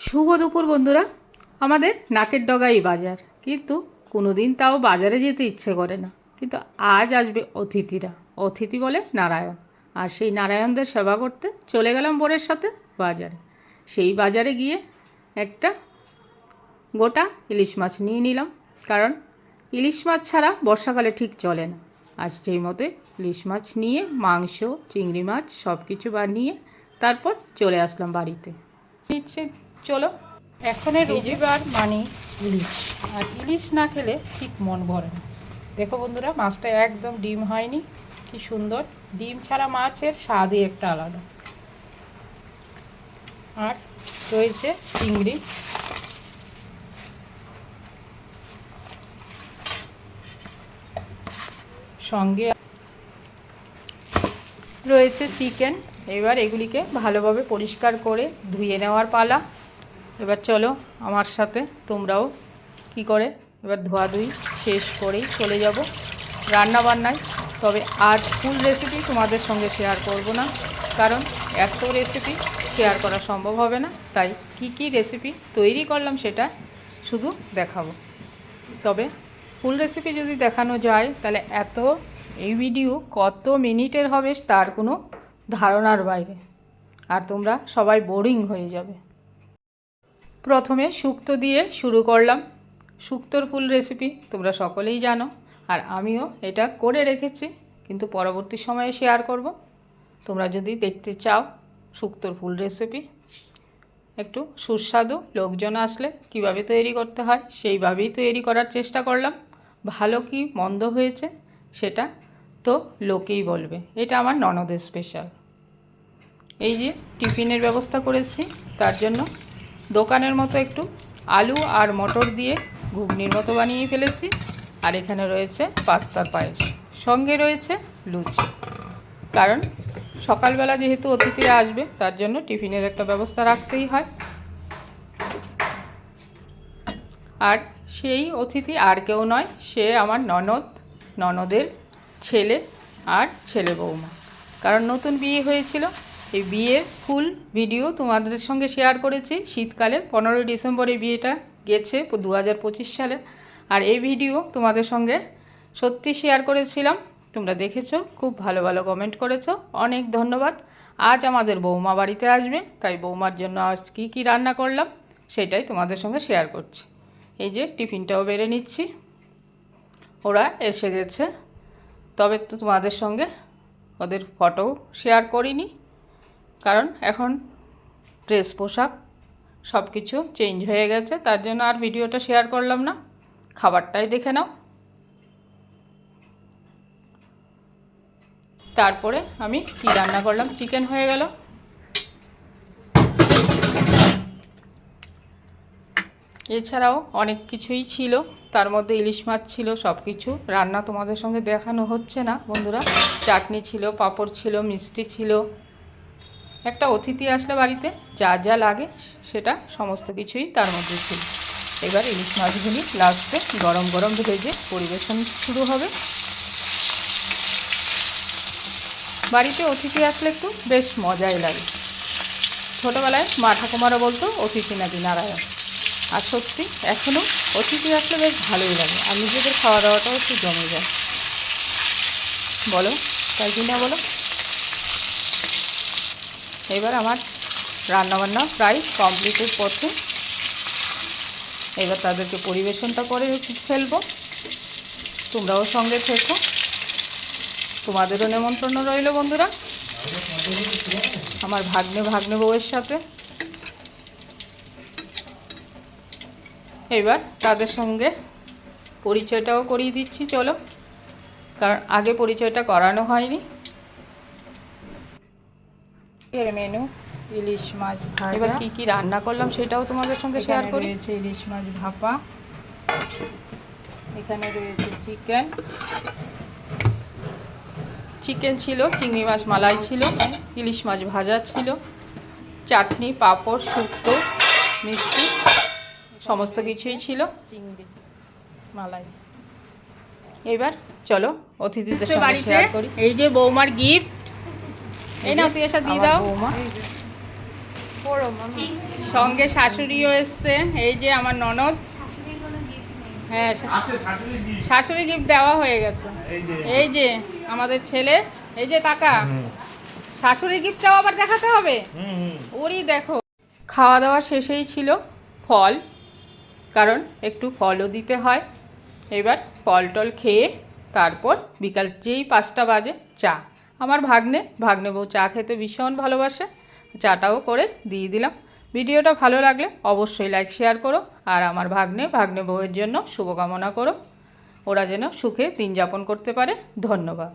শুভ দুপুর বন্ধুরা। আমাদের নাকের ডগাই বাজার। কিন্তু কোনো দিন তাও বাজারে যেতে ইচ্ছে করে না। কিন্তু আজ আসবে অতিথিরা। অতিথি বলে নারায়ণ। আর সেই নারায়ণদের সেবা করতে চলে গেলাম বোনের সাথে বাজারে। সেই বাজারে গিয়ে একটা গোটা ইলিশ মাছ নিয়ে নিলাম। কারণ ইলিশ মাছ ছাড়া বর্ষাকালে ঠিক চলে না। আজ সেই মতে ইলিশ মাছ নিয়ে, মাংস, চিংড়ি মাছ সব কিছু বানিয়ে তারপর চলে আসলাম বাড়িতে। নিচ্ছে চলো এখনের রবিবার মানে ইলিশ। আর ইলিশ না খেলে ঠিক মন ভরে না। দেখো বন্ধুরা মাছটা একদম ডিম হয়নি কি সুন্দর। ডিম ছাড়া মাছের স্বাদই একটা আলাদা। আর রয়েছে চিংড়ি। সঙ্গে রয়েছে চিকেন। এবার এগুলিকে ভালোভাবে পরিষ্কার করে ধুয়ে নেওয়ার পালা। এবার চলো আমার সাথে, তোমরাও কি করে? এবার ধোয়াধুয়ি শেষ করেই চলে যাব রান্না বান্নায় তবে আজ ফুল রেসিপি তোমাদের সঙ্গে শেয়ার করব না, কারণ এত রেসিপি শেয়ার করা সম্ভব হবে না। তাই কি কি রেসিপি তৈরি করলাম সেটা শুধু দেখাবো। তবে ফুল রেসিপি যদি দেখানো যায়, তাহলে এত এই ভিডিও কত মিনিটের হবে তার কোনো ধারণার বাইরে। আর তোমরা সবাই বোরিং হয়ে যাবে। প্রথমে শুক্তো দিয়ে শুরু করলাম। শুক্তোর ফুল রেসিপি তোমরা সকলেই জানো, আর আমিও এটা করে রেখেছি, কিন্তু পরবর্তী সময়ে শেয়ার করব। তোমরা যদি দেখতে চাও শুক্তোর ফুল রেসিপি একটু সুস্বাদু লোকজন আসলে কীভাবে তৈরি করতে হয় সেইভাবেই তৈরি করার চেষ্টা করলাম। ভালো কি মন্দ হয়েছে সেটা তো লোকেই বলবে। এটা আমার ননদের স্পেশাল এই যে টিফিনের ব্যবস্থা করেছি, তার জন্য দোকানের মতো একটু আলু আর মটর দিয়ে ঘুগনির মতো বানিয়ে ফেলেছি। আর এখানে রয়েছে পাস্তার পায়েস। সঙ্গে রয়েছে লুচি। কারণ সকালবেলা যেহেতু অতিথিরা আসবে, তার জন্য টিফিনের একটা ব্যবস্থা রাখতেই হয়। আর সেই অতিথি আর কেউ নয়, সে আমার ননদ, ননদের ছেলে আর ছেলে বৌমা। কারণ নতুন বিয়ে হয়েছিল এই বিয়ের ফুল, ভিডিও তোমাদের সঙ্গে শেয়ার করেছি। শীতকালে পনেরোই ডিসেম্বরে বিয়েটা গেছে দু হাজার পঁচিশ সালে। আর এই ভিডিও তোমাদের সঙ্গে সত্যি শেয়ার করেছিলাম। তোমরা দেখেছ, খুব ভালো ভালো কমেন্ট করেছ। অনেক ধন্যবাদ। আজ আমাদের বৌমা বাড়িতে আসবে, তাই বৌমার জন্য আজ কী কী রান্না করলাম সেটাই তোমাদের সঙ্গে শেয়ার করছি। এই যে টিফিনটাও বেড়ে নিচ্ছি। ওরা এসে গেছে। তবে তো তোমাদের সঙ্গে ওদের ফটো শেয়ার করিনি। কারণ এখন ড্রেস, পোশাক সব কিছু চেঞ্জ হয়ে গেছে। তার জন্য আর ভিডিওটা শেয়ার করলাম না। খাবারটাই দেখে নাও। তারপরে আমি কি রান্না করলাম? চিকেন হয়ে গেল। এছাড়াও অনেক কিছুই ছিল। তার মধ্যে ইলিশ মাছ ছিল, সব কিছু। রান্না তোমাদের সঙ্গে দেখানো হচ্ছে না, বন্ধুরা। চাটনি ছিল, পাঁপড় ছিল, মিষ্টি ছিল। একটা অতিথি আসলে বাড়িতে, যা যা লাগে সেটা সমস্ত কিছুই তার মধ্যে ছিল। এবার ইলিশ মাছগুলি লাস্টে গরম গরম ভেজে পরিবেশন শুরু হবে। বাড়িতে অতিথি আসলে একটু বেশ মজাই লাগে। ছোটোবেলায় মা ঠাকুমারা বলতো, অতিথি নাকি নারায়ণ? আর সত্যি এখনও অতিথি আসলে বেশ ভালোই লাগে। আর নিজেদের খাওয়া দাওয়াটাও একটু জমে যায়। বলো তাই কি না বলো? এবার আমার রান্নাবান্না প্রায় কমপ্লিটের পথে। এবার তাদেরকে পরিবেশনটা করে ফেলব। তোমরাও সঙ্গে থেকো। তোমাদেরও নেমন্ত্রণ রইল, বন্ধুরা। আমার ভাগ্নে ভাগ্নে বউয়ের সাথে। এবার তাদের সঙ্গে পরিচয়টাও করিয়ে দিচ্ছি, চলো। কারণ আগে পরিচয়টা করানো হয়নি। এর মেনু ইলিশ মাছ ভাজা। এবার কি কি রান্না করলাম সেটাও তোমাদের সঙ্গে শেয়ার করি। রয়েছে ইলিশ মাছ ভাপা। এখানে রয়েছে চিকেন চিকেন ছিল চিংড়ি মাছ মালাই ছিল ইলিশ মাছ ভাজা ছিল চাটনি পাঁপড় শুক্তো মিষ্টি সমস্ত কিছুই ছিল। চিংড়ি মালাই। এবার চলো অতিথিদের সঙ্গে শেয়ার করি। এই যে বৌমার গিফট এই নাও তুই এসে দিয়ে দাও। সঙ্গে শাশুড়িও এসছে এই যে আমার ননদ। হ্যাঁ শাশুড়ি গিফট দেওয়া হয়ে গেছে। এই যে। আমাদের ছেলে এই যে টাকা শাশুড়ি গিফটটাও আবার দেখাতে হবে? ওরই দেখো। খাওয়া দাওয়া শেষেই ছিল ফল কারণ একটু ফলও দিতে হয়। এবার ফল টল খেয়ে তারপর বিকাল যেই পাঁচটা বাজে চা। আমার ভাগ্নে ভাগ্নে বউ চা খেতে ভীষণ ভালোবাসে। চাটাও করে দিয়ে দিলাম। ভিডিওটা ভালো লাগলে অবশ্যই লাইক শেয়ার করো আর আমার ভাগ্নে ভাগ্নে বউয়ের জন্য শুভকামনা করো। ওরা যেন সুখে দিন যাপন করতে পারে। ধন্যবাদ।